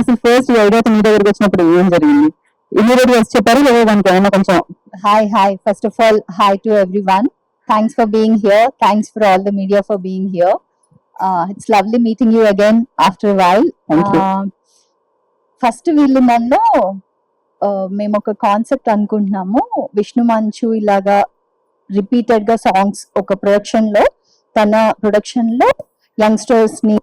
అసలు first idea మీ దగ్గరికి వచ్చినప్పుడు ఏం జరిగింది ఇమీడియట్గా చెప్పారు లేదా దానికి ఏమైనా కొంచెం of all, hi to everyone. Thanks for being here. Thanks for all the media for being here. Uh, it's lovely meeting you again after a while. Thank you. First వీళ్ళు నన్ను uh, మేము ఒక కాన్సెప్ట్ అనుకుంటున్నాము విష్ణు మంచు ఇలాగా రిపీటెడ్గా songs ఒక ప్రొడక్షన్లో తన ప్రొడక్షన్లో యంగ్స్టర్స్ని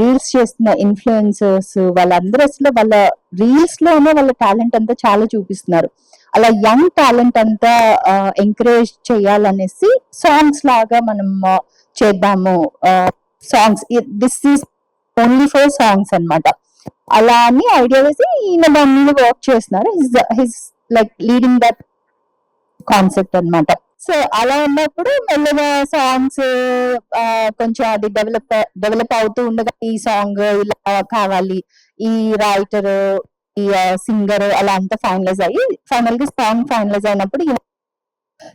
రీల్స్ చేస్తున్న ఇన్ఫ్లుయెన్సర్స్ వాళ్ళందరూ అసలు వాళ్ళ రీల్స్లోనే వాళ్ళ టాలెంట్ అంతా చాలా చూపిస్తున్నారు. అలా యంగ్ టాలెంట్ అంతా ఎంకరేజ్ చేయాలనేసి సాంగ్స్ లాగా మనం చేద్దాము. Songs this is only for songs అనమాట అలా అని ఐడియా వేసి ఈయన దాని మీద వర్క్ చేస్తున్నారు. His like leading that concept అన్నమాట. సో అలా ఉన్నప్పుడు మెల్లగా సాంగ్స్ కొంచెం అది డెవలప్ డెవలప్ అవుతూ ఉండగా ఈ సాంగ్ ఇలా కావాలి ఈ రైటర్ ఈ సింగర్ అలా అంతా ఫైనలైజ్ అయ్యి ఫైనల్గా సాంగ్ ఫైనలైజ్ అయినప్పుడు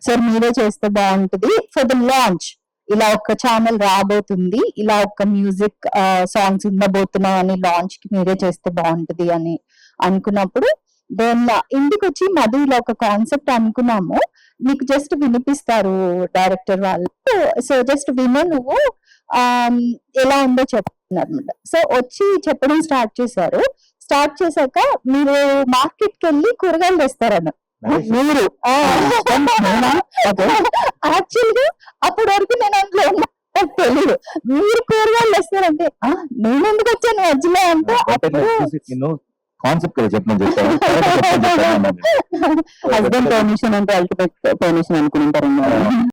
సార్ మీరే చేస్తే బాగుంటుంది ఫర్ ద లాంచ్ ఇలా ఒక ఛానల్ రాబోతుంది ఇలా ఒక మ్యూజిక్ సాంగ్స్ ఉండబోతున్నాయి అని లాంచ్కి మీరే చేస్తే బాగుంటుంది అని అనుకున్నప్పుడు దెన్ ఇంటికి వచ్చి మధు ఇలా ఒక కాన్సెప్ట్ అనుకున్నాము. నీకు జస్ట్ వినిపిస్తారు డైరెక్టర్ వాళ్ళు. సో జస్ట్ విను నువ్వు ఎలా ఉందో చెప్తున్నారు అనమాట. సో వచ్చి చెప్పడం స్టార్ట్ చేశారు. స్టార్ట్ చేశాక మీరు మార్కెట్కి వెళ్ళి కూరగాయలు తెస్తారన్న. మీరు. యాక్చువల్గా అప్పటి వరకు నేను అందులో తెలియదు మీరు కూరగాయలు తెస్తారంటే "ఆ, నేను ఎందుకు వచ్చాను మధ్యలో? అంటే నేను కాన్సెప్ట్ కదా చెప్పమని చెప్పాను. హస్బెండ్ పర్మిషన్ అంటే అల్టిమేట్ పర్మిషన్ అనుకుని ఉంటారు